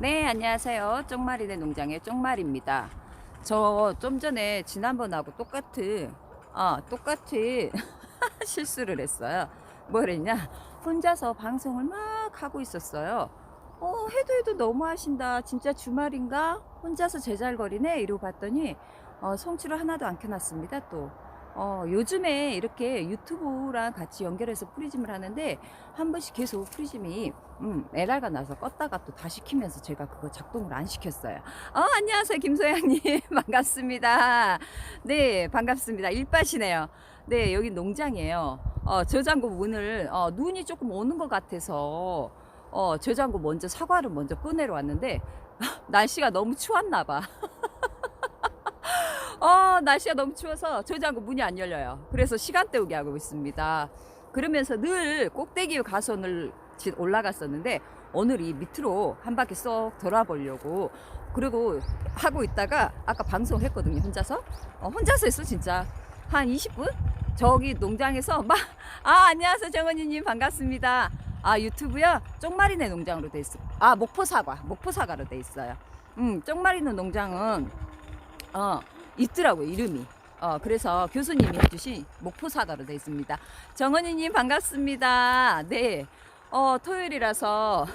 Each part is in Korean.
네, 안녕하세요. 쪽마리네 농장의 쪽마리입니다. 저 좀 전에 지난번하고 똑같은, 어, 똑같은 실수를 했어요. 뭐랬냐? 혼자서 방송을 막 하고 있었어요. 어, 해도 해도 너무 하신다. 진짜 주말인가? 혼자서 제잘거리네? 이러고 봤더니, 어, 송출을 하나도 안 켜놨습니다, 또. 어, 요즘에 이렇게 유튜브랑 같이 연결해서 프리즘을 하는데, 한 번씩 계속 프리즘이 음, 에러가 나서 껐다가 또 다시 키면서 제가 그거 작동을 안 시켰어요. 어, 안녕하세요. 김소양님. 반갑습니다. 네, 반갑습니다. 일빠시네요. 네, 여기 농장이에요. 어, 저장고 문을, 어, 눈이 조금 오는 것 같아서, 어, 저장고 먼저 사과를 먼저 꺼내러 왔는데, 날씨가 너무 추웠나 봐. 어, 날씨가 너무 추워서 저장고 문이 안 열려요. 그래서 시간 때우기 하고 있습니다. 그러면서 늘 꼭대기 가선을 지- 올라갔었는데 오늘 이 밑으로 한 바퀴 쏙 돌아보려고 그리고 하고 있다가 아까 방송했거든요 혼자서. 어, 혼자서 했어 진짜. 한 20분? 저기 농장에서 막 아 안녕하세요 정은이님. 반갑습니다. 아 유튜브요? 쪽마리네 농장으로 돼 있어 아 목포 사과 목포 사과로 돼 있어요. 음 쪽마리네 농장은 어 있더라고 요 이름이. 어 그래서 교수님이 해주신 목포 사과로 돼 있습니다. 정은이님 반갑습니다. 네. 어, 토요일이라서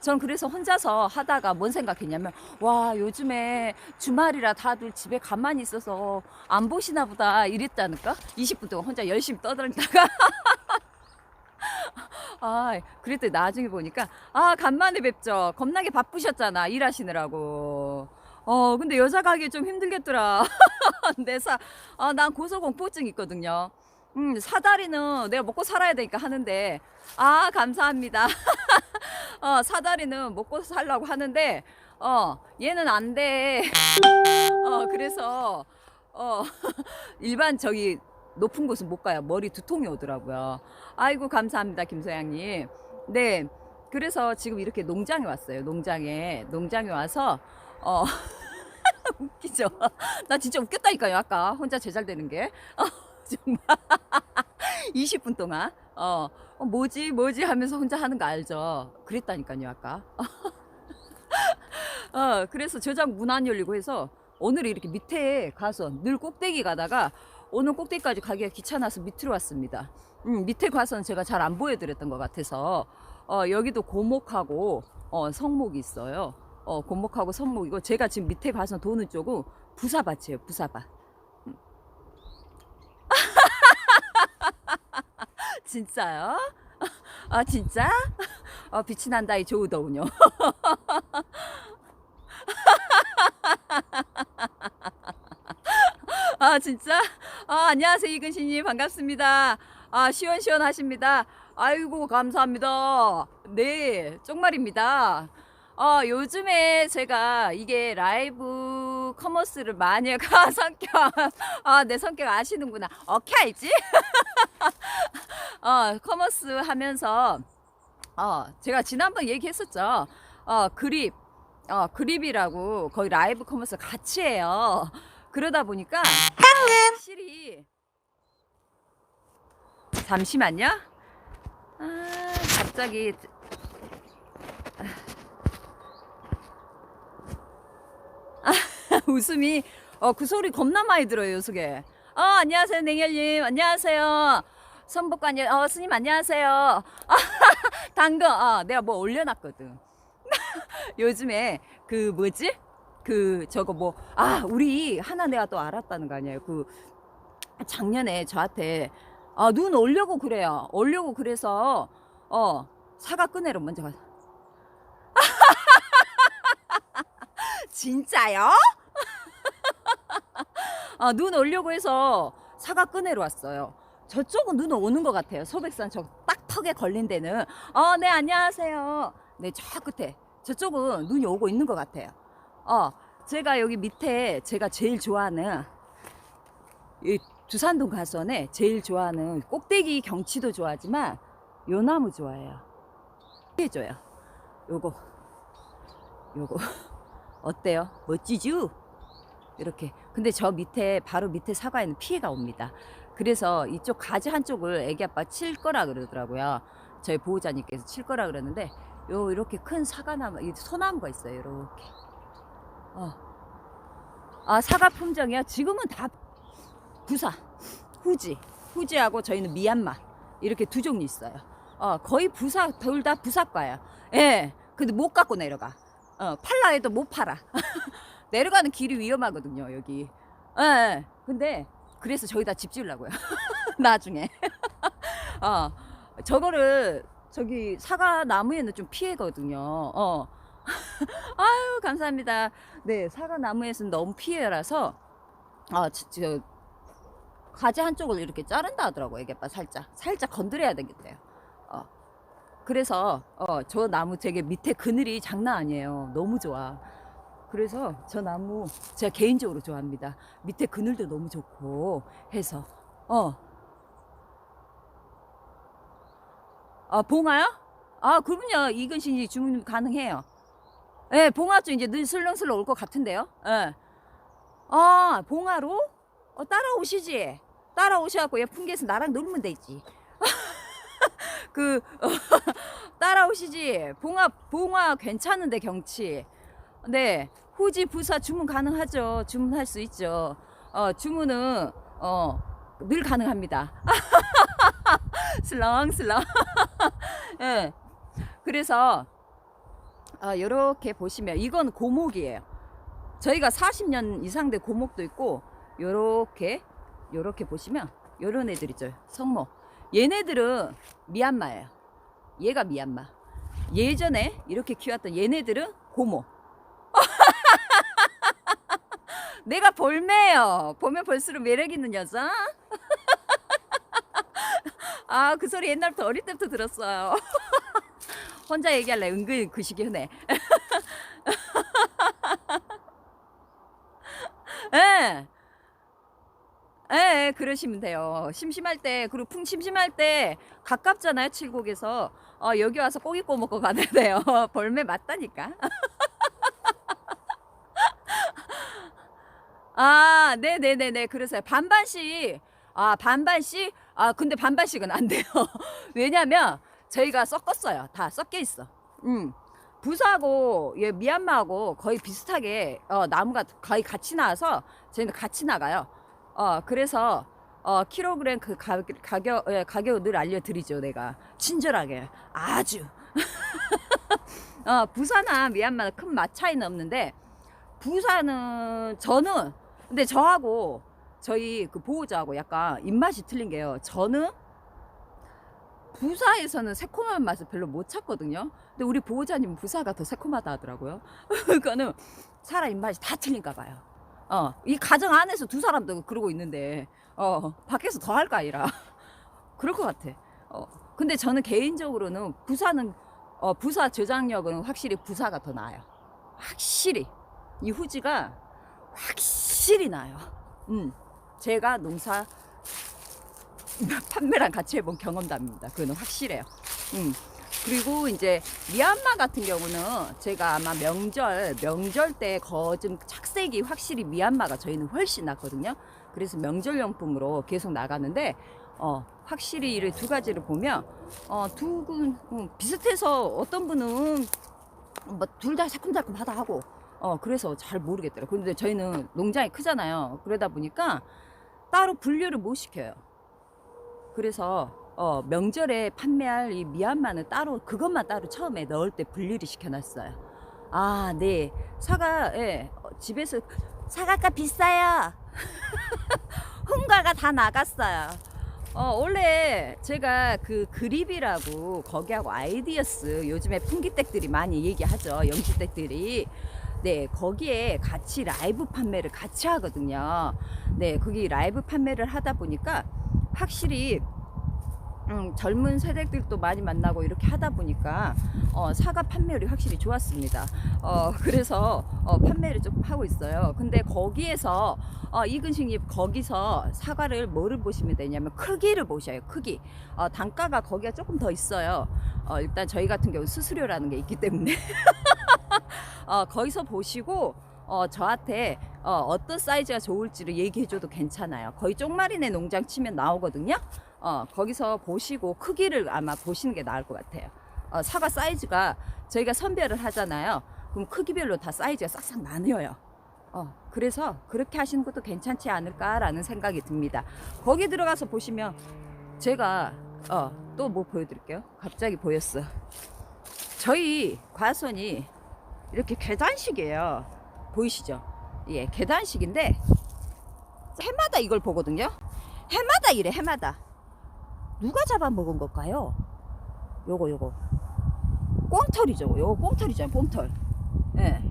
전 그래서 혼자서 하다가 뭔 생각했냐면 와 요즘에 주말이라 다들 집에 가만히 있어서 안 보시나 보다 이랬다니까? 20분 동안 혼자 열심히 떠들다가. 아 그랬더니 나중에 보니까 아 간만에 뵙죠. 겁나게 바쁘셨잖아 일하시느라고 어 근데 여자 가기 좀 힘들겠더라 내 사 아, 난 고소공포증 있거든요 음 사다리는 내가 먹고 살아야 되니까 하는데 아 감사합니다 어, 사다리는 먹고 살라고 하는데, 어, 얘는 안 돼. 어, 그래서, 어, 일반 저기 높은 곳은 못 가요. 머리 두통이 오더라고요. 아이고, 감사합니다, 김소양님. 네. 그래서 지금 이렇게 농장에 왔어요. 농장에. 농장에 와서, 어, 웃기죠? 나 진짜 웃겼다니까요, 아까. 혼자 제잘되는 게. 어, 정말. 20분 동안. 어, 어, 뭐지, 뭐지 하면서 혼자 하는 거 알죠? 그랬다니까요, 아까. 어, 그래서 저장 문 안 열리고 해서 오늘 이렇게 밑에 가서 늘 꼭대기 가다가 오늘 꼭대기까지 가기가 귀찮아서 밑으로 왔습니다. 음, 밑에 가서는 제가 잘 안 보여드렸던 것 같아서 어, 여기도 고목하고 어, 성목이 있어요. 어, 고목하고 성목이고 제가 지금 밑에 가서 도는 쪽은 부사밭이에요, 부사밭. 음. 진짜요? 아 진짜? 어, 빛이 난다 이 조우더군요. 아 진짜? 아 안녕하세요 이근신님 반갑습니다. 아 시원시원하십니다. 아이고 감사합니다. 네 쪽말입니다. 어 요즘에 제가 이게 라이브 커머스를 많이 가 성격 아 내 성격 아시는구나. 어케 알지? 어, 커머스 하면서 어, 제가 지난번 얘기했었죠. 어, 그립. 어, 그립이라고 거의 라이브 커머스 같이 해요. 그러다 보니까 확실히 잠시만요. 아, 갑자기 아, 웃음이 어, 그 소리 겁나 많이 들어요, 요 속에. 어, 안녕하세요, 냉혈님. 안녕하세요. 선복관님, 어, 스님 안녕하세요. 아, 당근, 어, 내가 뭐 올려놨거든. 요즘에 그 뭐지? 그 저거 뭐, 아, 우리 하나 내가 또 알았다는 거 아니에요. 그 작년에 저한테 아, 눈 올려고 그래요. 올려고 그래서 어, 사과 끄내러 먼저 가. 진짜요? 아, 눈 오려고 해서 사과 끄내러 왔어요. 저쪽은 눈 오는 것 같아요. 소백산 저 딱 턱에 걸린 데는. 어, 네, 안녕하세요. 네, 저 끝에. 저쪽은 눈이 오고 있는 것 같아요. 어, 제가 여기 밑에 제가 제일 좋아하는 이 두산동 가선에 제일 좋아하는 꼭대기 경치도 좋아하지만 요 나무 좋아해요. 해줘요. 요거, 요거. 어때요? 멋지죠? 이렇게. 근데 저 밑에 바로 밑에 사과에는 피해가 옵니다. 그래서 이쪽 가지 한쪽을 애기 아빠 칠 거라 그러더라고요. 저희 보호자님께서 칠 거라 그러는데 요 이렇게 큰 사과나무, 이 소나무가 있어요. 이렇게. 어. 아 사과 품종이요? 지금은 다 부사, 후지, 후지하고 저희는 미얀마 이렇게 두 종류 있어요. 어 거의 부사 둘 다 부사과예요. 예. 근데 못 갖고 내려가. 어 팔라 해도 못 팔아. 내려가는 길이 위험하거든요 여기. 예. 예. 근데 그래서 저기다 집 지으려고요. 나중에. 어 저거를 저기 사과 나무에는 좀 피해거든요. 어. 아유 감사합니다. 네 사과 나무에서는 너무 피해라서 아 저, 저 가지 한쪽을 이렇게 자른다 하더라고요. 이게 봐 살짝 살짝 건드려야 되겠대요. 어 그래서 어 저 나무 되게 밑에 그늘이 장난 아니에요. 너무 좋아. 그래서 저 나무 제가 개인적으로 좋아합니다. 밑에 그늘도 너무 좋고 해서 어. 아 봉화요? 아 그럼요 이근신 이 주문 가능해요. 예, 봉화주 이제 늘 슬렁슬렁 올 것 같은데요. 예. 아 봉화로? 어, 따라오시지. 따라오셔갖고 예쁜 게서 나랑 놀면 되지. 그 어, 따라오시지. 봉화 봉화 괜찮은데 경치. 네, 후지 부사 주문 가능하죠. 주문할 수 있죠. 어, 주문은 어, 늘 가능합니다. 슬렁슬렁. 예. 그래서 어, 이렇게 보시면 이건 고목이에요. 저희가 40년 이상 된 고목도 있고 요렇게 요렇게 보시면 요런 애들 있죠. 성모. 얘네들은 미얀마예요. 얘가 미얀마. 예전에 이렇게 키웠던 얘네들은 고모. 내가 볼매요. 보면 볼수록 매력 있는 여자. 아, 그 소리 옛날부터 어릴 때부터 들었어요. 혼자 얘기할래. 은근 그 시기 흔해. 예. 예, 예, 그러시면 돼요. 심심할 때, 그리고 풍 심심할 때 가깝잖아요, 칠곡에서. 어, 여기 와서 고기 구워 먹고 가야 돼요. 벌매 맞다니까. 아, 네네네네. 그러세요. 반반씩. 아, 반반씩? 아, 근데 반반씩은 안 돼요. 왜냐면 저희가 섞었어요. 다 섞여 있어. 음. 부사하고 예, 미얀마하고 거의 비슷하게 어, 나무가 거의 같이 나와서 저희는 같이 나가요. 어, 그래서 어, 킬로그램 그 가, 가격 예, 가격을 늘 알려드리죠. 내가 친절하게 아주. 어, 부사나 미얀마는 큰 맛 차이는 없는데 부사는 저는 근데 저하고 저희 그 보호자하고 약간 입맛이 틀린 게요. 저는 부사에서는 새콤한 맛을 별로 못 찾거든요. 근데 우리 보호자님 부사가 더 새콤하다 하더라고요. 그거는 사람 입맛이 다 틀린가 봐요. 어, 이 가정 안에서 두 사람도 그러고 있는데, 어, 밖에서 더할거 아니라. 그럴 것 같아. 어, 근데 저는 개인적으로는 부사는, 어, 부사 저장력은 확실히 부사가 더 나아요. 확실히. 이 후지가 확실히 나아요. 음, 제가 농사 판매랑 같이 해본 경험담입니다. 그거는 확실해요. 음. 그리고 이제 미얀마 같은 경우는 제가 아마 명절 명절 때 거좀 착색이 확실히 미얀마가 저희는 훨씬 낫거든요. 그래서 명절 용품으로 계속 나가는데 어 확실히 이두 가지를 보면 어두분 음, 비슷해서 어떤 분은 뭐 둘 다 새콤달콤하다 하고 어 그래서 잘 모르겠더라고요. 근데 저희는 농장이 크잖아요. 그러다 보니까 따로 분류를 못 시켜요. 그래서 어, 명절에 판매할 이 미얀마는 따로 그것만 따로 처음에 넣을 때 분리를 시켜놨어요. 아, 네. 사과, 예, 어, 집에서 사과가 비싸요. 흥과가 다 나갔어요. 어, 원래 제가 그 그립이라고 거기하고 아이디어스 요즘에 풍기댁들이 많이 얘기하죠. 영지댁들이. 네, 거기에 같이 라이브 판매를 같이 하거든요. 네, 거기 라이브 판매를 하다 보니까 확실히 음, 젊은 세대들도 많이 만나고 이렇게 하다 보니까 어, 사과 판매율이 확실히 좋았습니다. 어, 그래서 어, 판매를 조금 하고 있어요. 근데 거기에서 어, 이근식님 거기서 사과를 뭐를 보시면 되냐면 크기를 보셔요. 크기. 어, 단가가 거기가 조금 더 있어요. 어, 일단 저희 같은 경우 수수료라는 게 있기 때문에 어, 거기서 보시고 어, 저한테 어, 어떤 사이즈가 좋을지를 얘기해줘도 괜찮아요. 거의 쪽마리네 농장 치면 나오거든요. 어, 거기서 보시고 크기를 아마 보시는 게 나을 것 같아요. 어, 사과 사이즈가 저희가 선별을 하잖아요. 그럼 크기별로 다 사이즈가 싹싹 나뉘어요. 어, 그래서 그렇게 하시는 것도 괜찮지 않을까라는 생각이 듭니다. 거기 들어가서 보시면 제가 어, 또 뭐 보여드릴게요. 갑자기 보였어. 저희 과수원이 이렇게 계단식이에요. 보이시죠? 예, 계단식인데 해마다 이걸 보거든요. 해마다 이래, 해마다. 누가 잡아먹은 걸까요? 요거, 요거. 꽁털이죠. 요거 꽁털이잖아요, 꽁털. 예.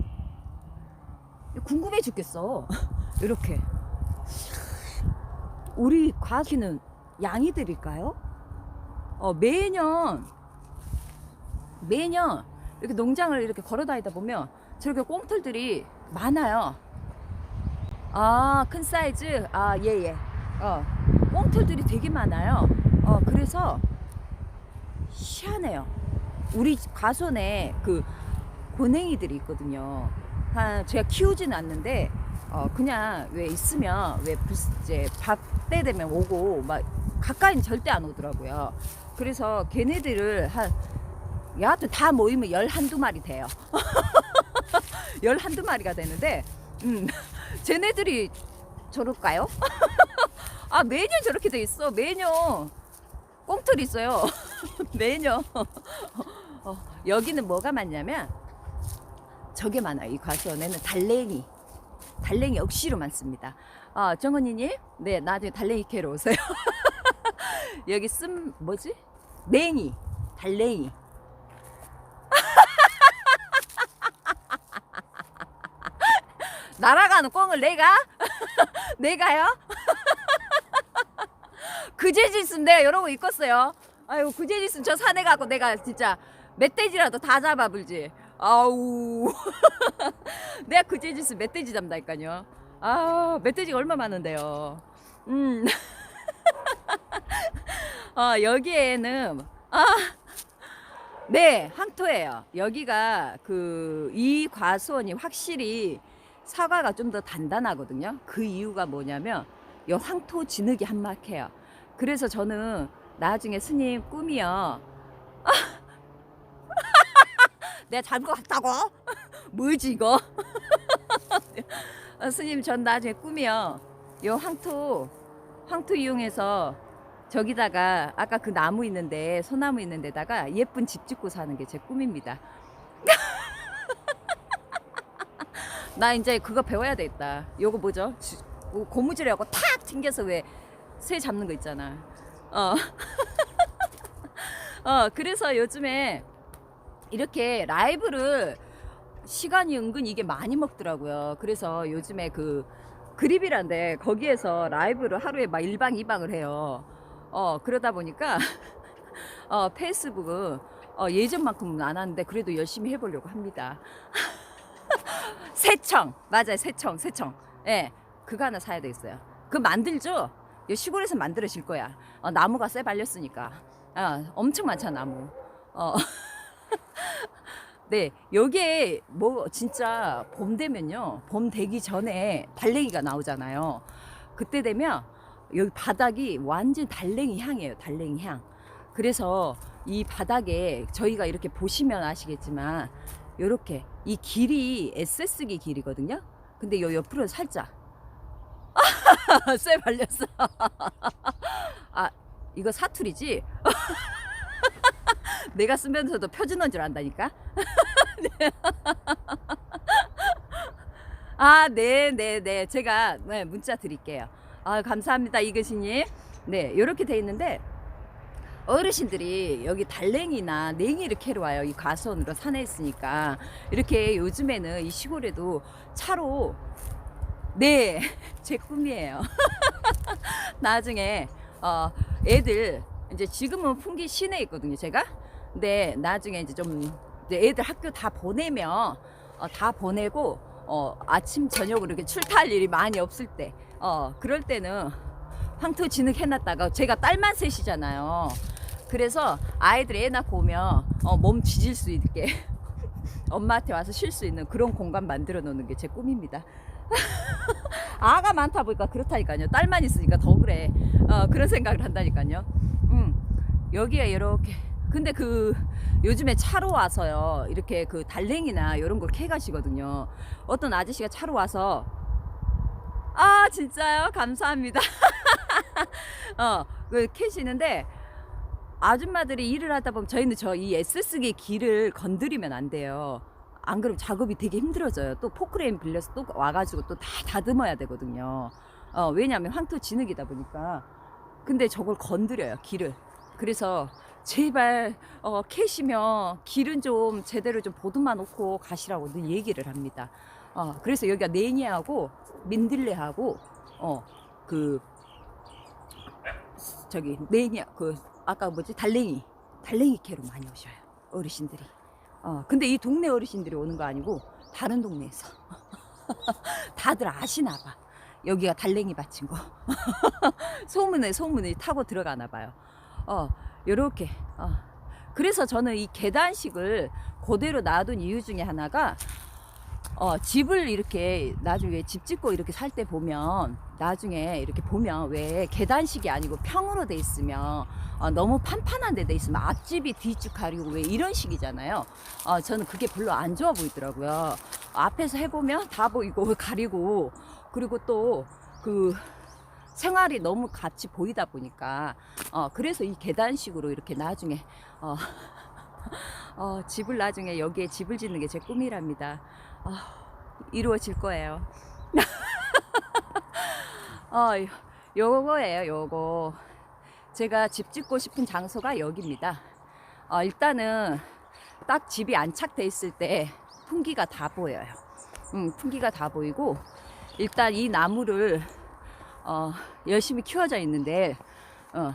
궁금해 죽겠어. 이렇게. 우리 과기는 양이들일까요? 어, 매년, 매년 이렇게 농장을 이렇게 걸어 다니다 보면 저렇게 꽁털들이 많아요. 아, 큰 사이즈? 아, 예, 예. 어, 꽁털들이 되게 많아요. 어, 그래서 희한해요. 우리 가손에 그 고냉이들이 있거든요. 한 제가 키우지는 않는데 어 그냥 왜 있으면 왜 불- 이제 밥때 되면 오고 막 가까이는 절대 안 오더라고요. 그래서 걔네들을 한 여하튼 다 모이면 열 한두 마리 돼요. 열 한두 마리가 되는데 음 쟤네들이 저럴까요? 아 매년 저렇게 돼 있어 매년 꽁틀 있어요 매년 어, 여기는 뭐가 많냐면 저게 많아요. 이 과수원에는 달랭이. 달랭이 억시로 많습니다. 아, 정은이님, 네, 나중에 달랭이 캐러 오세요. 여기 쓴, 뭐지? 냉이. 달랭이. 날아가는 꽁을 내가? 내가요? 그제짓은 내가 이러고 있겠어요. 아유, 그제짓은 저 산에 가고 내가 진짜 멧돼지라도 다 잡아 불지. 아우. 내가 그제짓은 멧돼지 잡다니까요. 아, 멧돼지가 얼마 많은데요. 음. 어, 여기에는, 아, 네, 황토예요. 여기가 그, 이 과수원이 확실히 사과가 좀 더 단단하거든요. 그 이유가 뭐냐면, 이 황토 진흙이 한막해요. 그래서 저는 나중에 스님 꿈이요. 내가 잘것 같다고? 뭐지 이거? 어, 스님 전 나중에 꿈이요. 요 황토 황토 이용해서 저기다가 아까 그 나무 있는데 소나무 있는 데다가 예쁜 집 짓고 사는 게 제 꿈입니다. 나 이제 그거 배워야 되겠다. 요거 뭐죠? 지- 뭐 고무줄하고 탁 튕겨서 왜새 잡는 거 있잖아. 어. 어, 그래서 요즘에 이렇게 라이브를 시간이 은근 이게 많이 먹더라고요. 그래서 요즘에 그 그립이란데 거기에서 라이브를 하루에 막 1방 2방을 해요. 어, 그러다 보니까 어, 페이스북은 어, 예전만큼은 안 하는데 그래도 열심히 해보려고 합니다. 새청. 맞아요. 새청 새청. 예. 그거 하나 사야 되겠어요. 그 만들죠? 이 시골에서 만들어질 거야. 어, 나무가 쎄 발렸으니까. 아, 엄청 많잖아 나무. 어. 네. 여기에 뭐 진짜 봄 되면요. 봄 되기 전에 달랭이가 나오잖아요. 그때 되면 여기 바닥이 완전 달랭이 향이에요 달랭이 향. 그래서 이 바닥에 저희가 이렇게 보시면 아시겠지만 요렇게 이 길이 SS기 길이거든요. 근데 요 옆으로 살짝 쇠 발렸어. 아 이거 사투리지? 내가 쓰면서도 표준어인 줄 안다니까. 아, 네, 네, 네. 제가 네, 문자 드릴게요. 아, 감사합니다, 이것이님. 네, 이렇게 돼 있는데 어르신들이 여기 달랭이나 냉이를 캐러 와요. 이 가수원으로 산에 있으니까. 이렇게 요즘에는 이 시골에도 차로 네, 제 꿈이에요. 나중에 어 애들 이제 지금은 풍기 시내에 있거든요, 제가. 근데 나중에 이제 좀 이제 애들 학교 다 보내면 어, 다 보내고 어 아침 저녁으로 이렇게 출타할 일이 많이 없을 때, 어 그럴 때는 황토 진흙 해놨다가 제가 딸만 셋이잖아요. 그래서 아이들 애 낳고 오면 어, 몸 지질 수 있게 엄마한테 와서 쉴 수 있는 그런 공간 만들어 놓는 게 제 꿈입니다. 아가 많다 보니까 그렇다니까요. 딸만 있으니까 더 그래. 어, 그런 생각을 한다니까요. 음, 여기에 이렇게 근데 그 요즘에 차로 와서요. 이렇게 그 달랭이나 이런 걸 캐가시거든요. 어떤 아저씨가 차로 와서 아 진짜요? 감사합니다. 어, 그 캐시는데 아줌마들이 일을 하다 보면 저희는 저 이 SS기 길을 건드리면 안 돼요. 안 그러면 작업이 되게 힘들어져요. 또 포크레인 빌려서 또 와가지고 또 다 다듬어야 되거든요. 어, 왜냐하면 황토 진흙이다 보니까. 근데 저걸 건드려요, 길을. 그래서 제발 어, 캐시면 길은 좀 제대로 좀 보듬어 놓고 가시라고 늘 얘기를 합니다. 어, 그래서 여기가 네니하고 민들레하고 어, 그 저기 네니 그 아까 뭐지 달랭이 달랭이 캐로 많이 오셔요 어르신들이. 어, 근데 이 동네 어르신들이 오는 거 아니고 다른 동네에서 다들 아시나 봐. 여기가 달랭이 밭인 거. 소문에 소문이 타고 들어가나 봐요. 어, 요렇게. 어. 그래서 저는 이 계단식을 그대로 놔둔 이유 중에 하나가 어, 집을 이렇게 나중에 집 짓고 이렇게 살 때 보면 나중에 이렇게 보면 왜 계단식이 아니고 평으로 돼 있으면 어, 너무 판판한 데 돼 있으면 앞집이 뒤쭉 가리고 왜 이런 식이잖아요. 어, 저는 그게 별로 안 좋아 보이더라고요. 앞에서 해보면 다 보이고 가리고 그리고 또 그 생활이 너무 같이 보이다 보니까 어, 그래서 이 계단식으로 이렇게 나중에 어, 어, 집을 나중에 여기에 집을 짓는 게 제 꿈이랍니다. 어, 이루어질 거예요. 어, 요- 요거예요, 요거. 제가 집 짓고 싶은 장소가 여기입니다. 어, 일단은 딱 집이 안착돼 있을 때 풍기가 다 보여요. 음, 풍기가 다 보이고 일단 이 나무를 어, 열심히 키워져 있는데 어,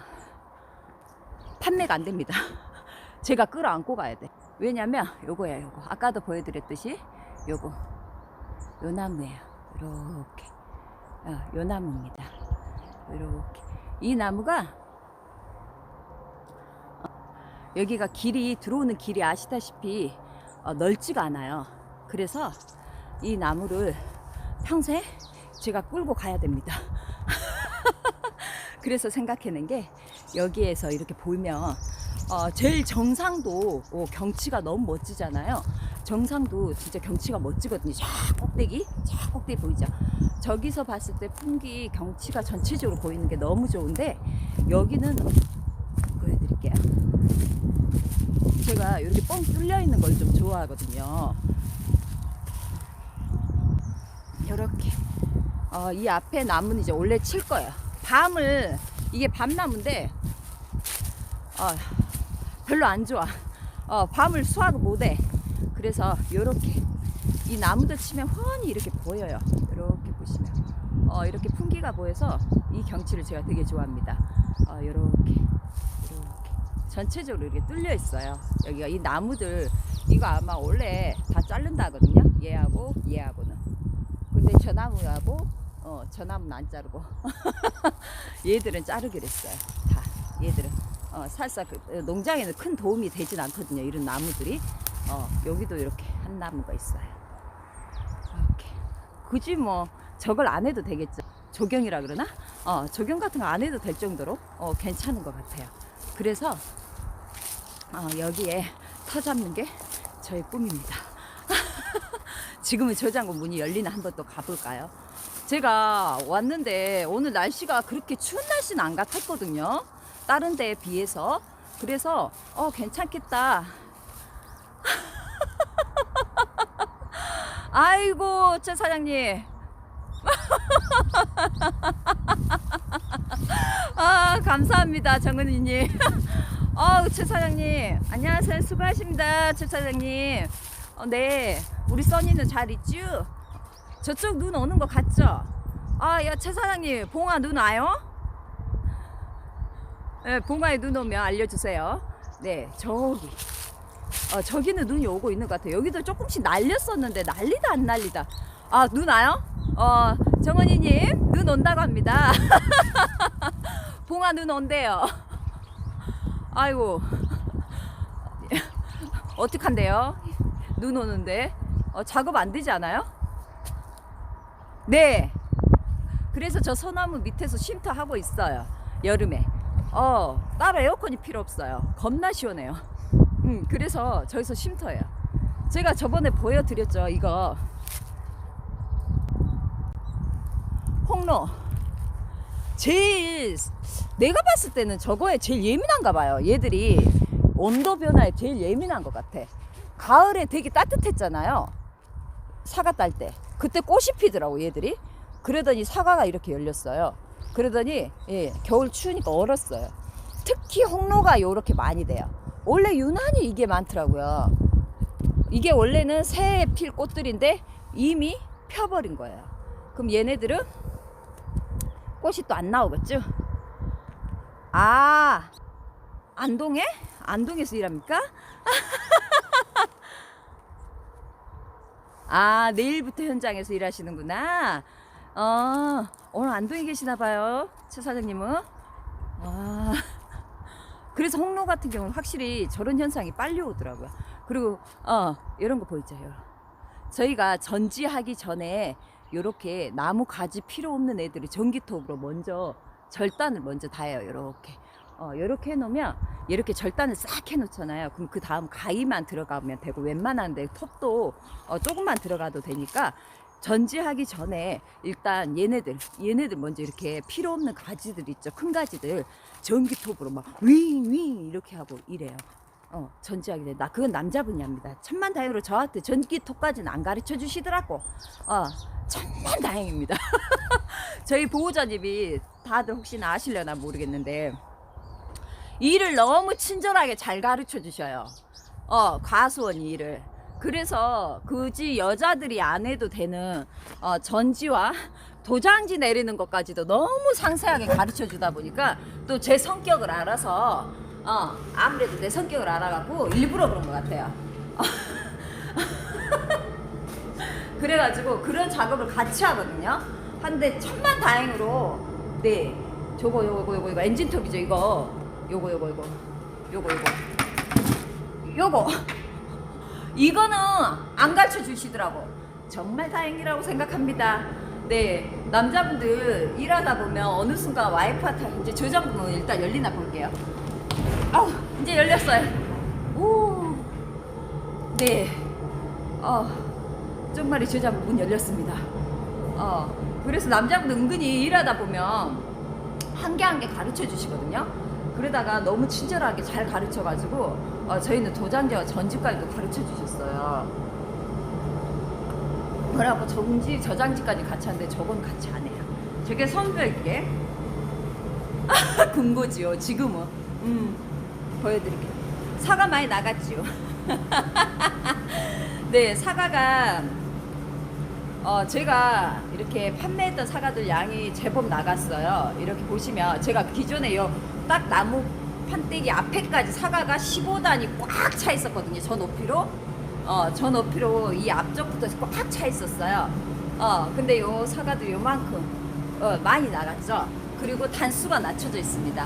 판매가 안 됩니다. 제가 끌어안고 가야 돼. 왜냐면 요거야, 요거. 아까도 보여드렸듯이 요거. 요 나무예요. 요렇게. 어, 요 나무입니다. 요렇게. 이 나무가 어, 여기가 길이 들어오는 길이 아시다시피 어, 넓지가 않아요. 그래서 이 나무를 평생 제가 끌고 가야 됩니다. 그래서 생각해낸 게 여기에서 이렇게 보면 어, 제일 정상도 어, 경치가 너무 멋지잖아요. 정상도 진짜 경치가 멋지거든요. 쫙 꼭대기, 쫙 꼭대기 보이죠. 저기서 봤을 때 풍기 경치가 전체적으로 보이는 게 너무 좋은데 여기는 보여드릴게요. 제가 이렇게 뻥 뚫려 있는 걸 좀 좋아하거든요. 이렇게 어, 이 앞에 나무는 이제 원래 칠 거예요. 밤을 이게 밤나무인데 어, 별로 안 좋아. 어, 밤을 수확을 못해. 그래서 이렇게 이 나무들 치면 훤히 이렇게 보여요. 이렇게 보시면 어, 이렇게 풍기가 보여서 이 경치를 제가 되게 좋아합니다. 어, 이렇게 이렇게 전체적으로 이렇게 뚫려 있어요. 여기가 이 나무들 이거 아마 원래 다 자른다거든요. 얘하고 얘하고는. 근데 저 나무하고 어, 저 나무는 안 자르고 얘들은 자르기로 했어요. 다 얘들은 어, 살짝 그, 어, 농장에는 큰 도움이 되진 않거든요. 이런 나무들이 어, 여기도 이렇게 한 나무가 있어요. 이렇게 굳이 뭐 저걸 안 해도 되겠죠. 조경이라 그러나? 어, 조경 같은 거 안 해도 될 정도로 어, 괜찮은 것 같아요. 그래서 어, 여기에 터 잡는 게 저의 꿈입니다. 지금은 저장고 문이 열리나 한번 또 가볼까요? 제가 왔는데 오늘 날씨가 그렇게 추운 날씨는 안 같았거든요. 다른 데에 비해서. 그래서 어 괜찮겠다. 아이고 최 사장님. 아 감사합니다 정은이님. 아우 최 사장님 안녕하세요 수고하십니다 최 사장님. 어, 네 우리 써니는 잘 있죠? 저쪽 눈 오는 거 같죠? 아, 야, 최 사장님, 봉화 눈 와요? 네, 봉화에 눈 오면 알려주세요. 네, 저기. 어, 저기는 눈이 오고 있는 것 같아요. 여기도 조금씩 날렸었는데, 난리다, 안 난리다. 아, 눈 와요? 어, 정은이님, 눈 온다고 합니다. 봉화 눈 온대요. 아이고. 어떡한데요? 눈 오는데. 어, 작업 안 되지 않아요? 네. 그래서 저 소나무 밑에서 쉼터 하고 있어요. 여름에. 어, 따로 에어컨이 필요 없어요. 겁나 시원해요. 음, 그래서 저기서 쉼터예요. 제가 저번에 보여드렸죠. 이거 홍로. 제일 내가 봤을 때는 저거에 제일 예민한가 봐요. 얘들이 온도 변화에 제일 예민한 것 같아. 가을에 되게 따뜻했잖아요. 사과 딸 때. 그때 꽃이 피더라고 얘들이. 그러더니 사과가 이렇게 열렸어요. 그러더니 예, 겨울 추우니까 얼었어요. 특히 홍로가 요렇게 많이 돼요. 원래 유난히 이게 많더라고요. 이게 원래는 새해 필 꽃들인데 이미 펴버린 거예요. 그럼 얘네들은 꽃이 또 안 나오겠죠? 아, 안동에? 안동에서 일합니까? 아, 내일부터 현장에서 일하시는구나. 어, 오늘 안동에 계시나 봐요. 최 사장님은. 아. 그래서 홍로 같은 경우는 확실히 저런 현상이 빨리 오더라고요. 그리고 어, 이런 거 보이죠? 요. 저희가 전지하기 전에 요렇게 나무 가지 필요 없는 애들이 전기톱으로 먼저 절단을 먼저 다 해요. 요렇게. 어, 요렇게 해놓으면 이렇게 절단을 싹 해놓잖아요. 그럼 그 다음 가위만 들어가면 되고 웬만한데 톱도 어, 조금만 들어가도 되니까 전지하기 전에 일단 얘네들 얘네들 먼저 이렇게 필요 없는 가지들 있죠. 큰 가지들. 전기톱으로 막 윙윙 이렇게 하고 이래요. 어 전에. 나 그건 남자분이 합니다. 천만 다행으로 저한테 전기톱까지는 안 가르쳐 주시더라고. 어 천만 다행입니다. 저희 보호자님이 다들 혹시나 아실려나 모르겠는데 일을 너무 친절하게 잘 가르쳐 주셔요. 어 과수원 일을 그래서 굳이 여자들이 안 해도 되는 어, 전지와 도장지 내리는 것까지도 너무 상세하게 가르쳐 주다 보니까 또 제 성격을 알아서 어, 아무래도 내 성격을 알아갖고 일부러 그런 것 같아요. 그래가지고 그런 작업을 같이 하거든요. 한데 천만 다행으로 네 저거 요거 요거 요거 엔진톱이죠 이거 요거 요거 요거 요거 요거 요거 이거는 안 가르쳐 주시더라고. 정말 다행이라고 생각합니다. 네, 남자분들 일하다 보면 어느 순간 와이프한테 이제 저장문 일단 열리나 볼게요. 아우, 이제 열렸어요. 오, 네, 어, 정말이 저장문 문 열렸습니다. 어, 그래서 남자분들 은근히 일하다 보면 한 개 한 개 가르쳐 주시거든요. 그러다가 너무 친절하게 잘 가르쳐가지고 어, 저희는 도장제와 전지까지도 가르쳐 주셨어요. 그래갖고 정지 저장지까지 같이 하는데 저건 같이 안 해요. 저게 선별기에 금고지요. 지금은 음 보여드릴게요. 사과 많이 나갔지요. 네 사과가 어, 제가 이렇게 판매했던 사과들 양이 제법 나갔어요. 이렇게 보시면 제가 기존에 요딱 나무 판때기 앞에까지 사과가 15단이 꽉 차 있었거든요. 저 높이로. 어, 저 높이로 이 앞쪽부터 꽉 차 있었어요. 어, 근데 요 사과도 요만큼 어, 많이 나갔죠. 그리고 단수가 낮춰져 있습니다.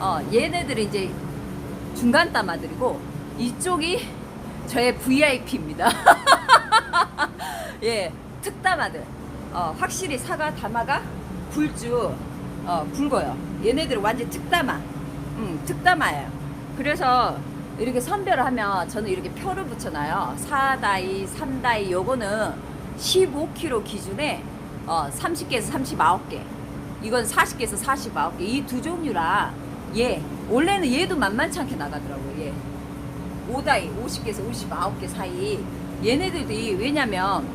어, 얘네들이 이제 중간 따마들이고 이쪽이 저의 VIP입니다. 예, 특다마들. 어, 확실히 사과 다마가 굵주 어, 굵어요. 얘네들은 완전 특다마. 음, 특다마예요. 그래서 이렇게 선별을 하면 저는 이렇게 표를 붙여놔요. 4다이, 3다이 요거는 15kg 기준에 어, 30개에서 39개. 이건 40개에서 49개. 이 두 종류라 얘 원래는 얘도 만만치 않게 나가더라고요. 얘. 5다이 50개에서 59개 사이 얘네들이 왜냐면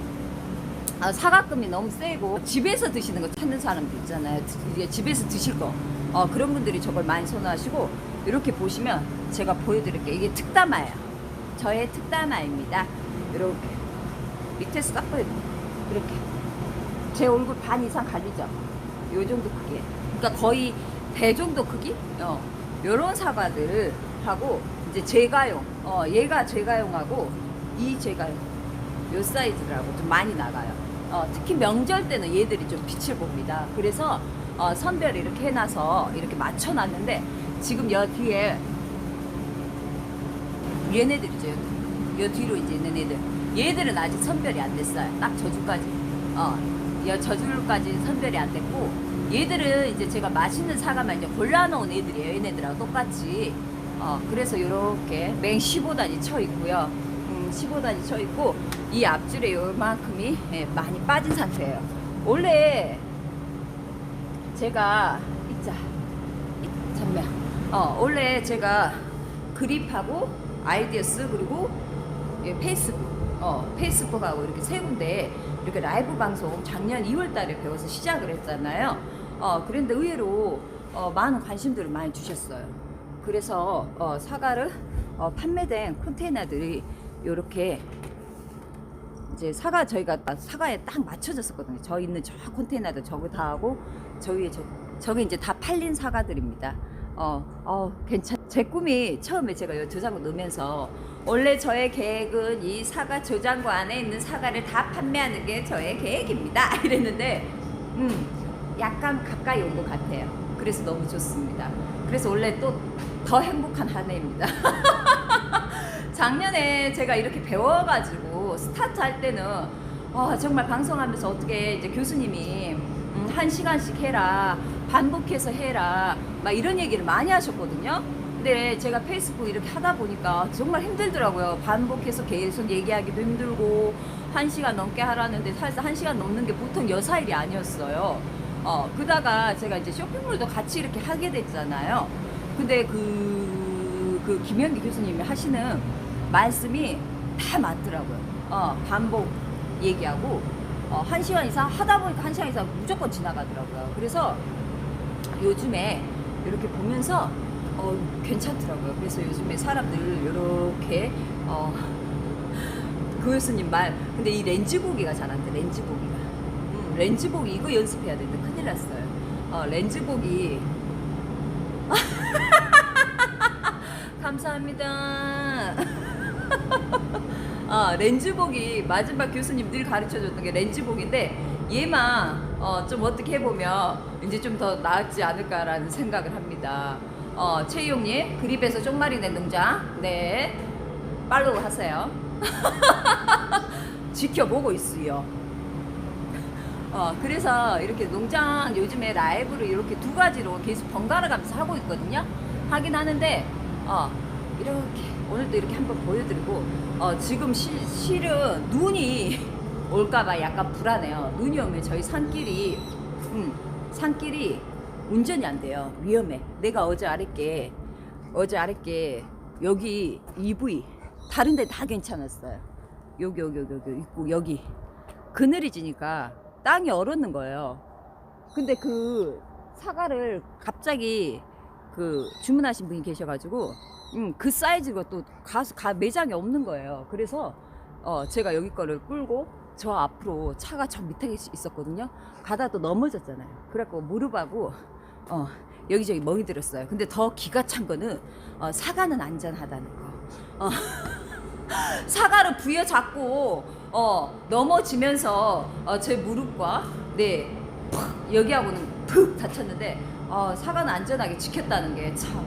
아, 사과금이 너무 세고 집에서 드시는 거 찾는 사람들 있잖아요. 집에서 드실 거 어, 그런 분들이 저걸 많이 선호하시고 이렇게 보시면 제가 보여드릴게요. 이게 특다마예요. 저의 특다마입니다. 이렇게 밑에서 딱 보여요. 이렇게 제 얼굴 반 이상 가리죠. 요 정도 크기. 그러니까 거의 배 정도 크기? 어, 요런 사과들을 하고 이제 제가용. 어, 얘가 제가용하고 이 제가용. 요 사이즈라고 좀 많이 나가요. 어, 특히 명절 때는 얘들이 좀 빛을 봅니다. 그래서 어, 선별 이렇게 해놔서 이렇게 맞춰놨는데 지금 여 뒤에 얘네들이죠. 여, 여 뒤로 이제 있는 애들. 얘들은 아직 선별이 안 됐어요. 딱 저주까지. 어, 여 저주까지 선별이 안 됐고 얘들은 이제 제가 맛있는 사과만 이제 골라놓은 애들이에요. 얘네들하고 똑같이. 어, 그래서 이렇게 맹 15단이 쳐 있고요. 음, 15단이 쳐 있고 이 앞줄에 요만큼이 예, 많이 빠진 상태예요. 원래 제가 있자 이- 잠깐 어 원래 제가 그립하고 아이디어스 그리고 예, 페이스북 어 페이스북하고 이렇게 세 군데 이렇게 라이브 방송 작년 2월달에 배워서 시작을 했잖아요. 어 그런데 의외로 어, 많은 관심들을 많이 주셨어요. 그래서 어, 사과를 어, 판매된 컨테이너들이 이렇게 이제 사과 저희가 딱 사과에 딱 맞춰졌었거든요. 저 있는 저 컨테이너도 저거 다 하고 저 위에 저 저게 이제 다 팔린 사과들입니다. 어, 어, 괜찮. 제 꿈이 처음에 제가 이 저장고 넣으면서 원래 저의 계획은 이 사과 저장고 안에 있는 사과를 다 판매하는 게 저의 계획입니다. 이랬는데, 음, 약간 가까이 온 것 같아요. 그래서 너무 좋습니다. 그래서 원래 또 더 행복한 한 해입니다. 작년에 제가 이렇게 배워가지고 스타트 할 때는 와 정말 방송하면서 어떻게 이제 교수님이 음, 한 시간씩 해라 반복해서 해라 막 이런 얘기를 많이 하셨거든요. 근데 제가 페이스북 이렇게 하다 보니까 정말 힘들더라고요. 반복해서 계속 얘기하기도 힘들고 한 시간 넘게 하라는데 사실 한 시간 넘는 게 보통 여사일이 아니었어요. 어 그다가 제가 이제 쇼핑몰도 같이 이렇게 하게 됐잖아요. 근데 그, 그 김현기 교수님이 하시는 말씀이 다 맞더라고요. 어, 반복 얘기하고, 어, 한 시간 이상 하다 보니까 한 시간 이상 무조건 지나가더라고요. 그래서 요즘에 이렇게 보면서, 어, 괜찮더라고요. 그래서 요즘에 사람들 이렇게, 어, 그 교수님 말, 근데 이 렌즈 보기가 잘 안 돼, 렌즈 보기가. 음, 렌즈 보기 이거 연습해야 되는데 큰일 났어요. 어, 렌즈 보기 감사합니다. 어, 렌즈복이 마지막 교수님 늘 가르쳐 줬던 게 렌즈복인데 얘만 어, 좀 어떻게 해보면 이제 좀 더 나았지 않을까라는 생각을 합니다. 어, 최희용님 그립에서 쪽마리 낸 농장 네 팔로우 하세요. 지켜보고 있어요. 어, 그래서 이렇게 농장 요즘에 라이브를 이렇게 두 가지로 계속 번갈아 가면서 하고 있거든요. 하긴 하는데, 어, 이렇게, 오늘도 이렇게 한번 보여드리고, 어, 지금 시, 실은 눈이 올까봐 약간 불안해요. 눈이 오면 저희 산길이, 음, 산길이 운전이 안 돼요. 위험해. 내가 어제 아랫게, 어제 아랫게, 여기 EV, 다른 데 다 괜찮았어요. 여기, 여기, 여기, 여기 있고, 여기. 그늘이 지니까 땅이 얼었는 거예요. 근데 그 사과를 갑자기 그 주문하신 분이 계셔가지고, 음, 그 사이즈가 또 가수, 가, 매장에 없는 거예요. 그래서, 어, 제가 여기 거를 끌고 저 앞으로 차가 저 밑에 있었거든요. 가다 또 넘어졌잖아요. 그래갖고 무릎하고, 어, 여기저기 멍이 들었어요. 근데 더 기가 찬 거는, 어, 사과는 안전하다는 거. 어. 사과를 부여잡고 어, 넘어지면서 어, 제 무릎과 네 팍, 여기하고는 푹 다쳤는데 어, 사과는 안전하게 지켰다는 게 참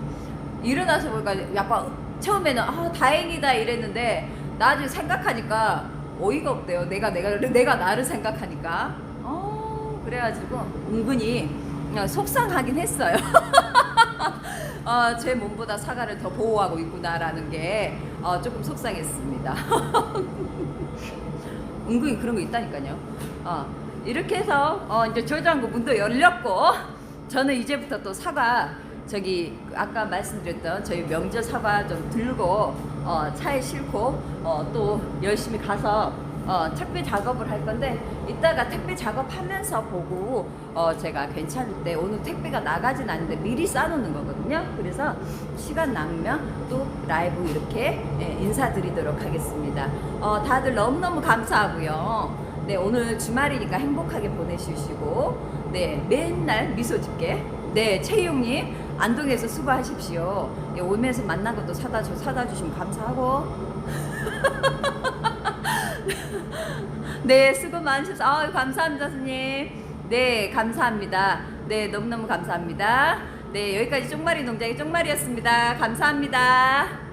일어나서 보니까 약간 처음에는 아 다행이다 이랬는데 나중에 생각하니까 어이가 없대요. 내가 내가 내가 나를 생각하니까 어 그래가지고 은근히 어, 속상하긴 했어요. 어, 제 몸보다 사과를 더 보호하고 있구나라는 게 어, 조금 속상했습니다. 은근히 그런 거 있다니까요. 어, 이렇게 해서 어, 이제 저장고 문도 열렸고 저는 이제부터 또 사과 저기 아까 말씀드렸던 저희 명절 사과 좀 들고 어, 차에 싣고 어, 또 열심히 가서 어, 택배 작업을 할 건데 이따가 택배 작업하면서 보고 어, 제가 괜찮을 때 오늘 택배가 나가진 않는데 미리 싸놓는 거거든요. 그래서 시간 남으면 또 라이브 이렇게 예, 인사드리도록 하겠습니다. 어, 다들 너무너무 감사하고요. 네, 오늘 주말이니까 행복하게 보내주시고, 네, 맨날 미소 짓게. 네, 최희용님, 안동에서 수고하십시오. 예, 오면서 만난 것도 사다, 주, 사다 주시면 감사하고. 네, 수고 많으셨어요. 아유, 감사합니다, 스님. 네, 감사합니다. 네, 너무너무 감사합니다. 네, 여기까지 쪽마리 농장의 쪽마리였습니다. 감사합니다.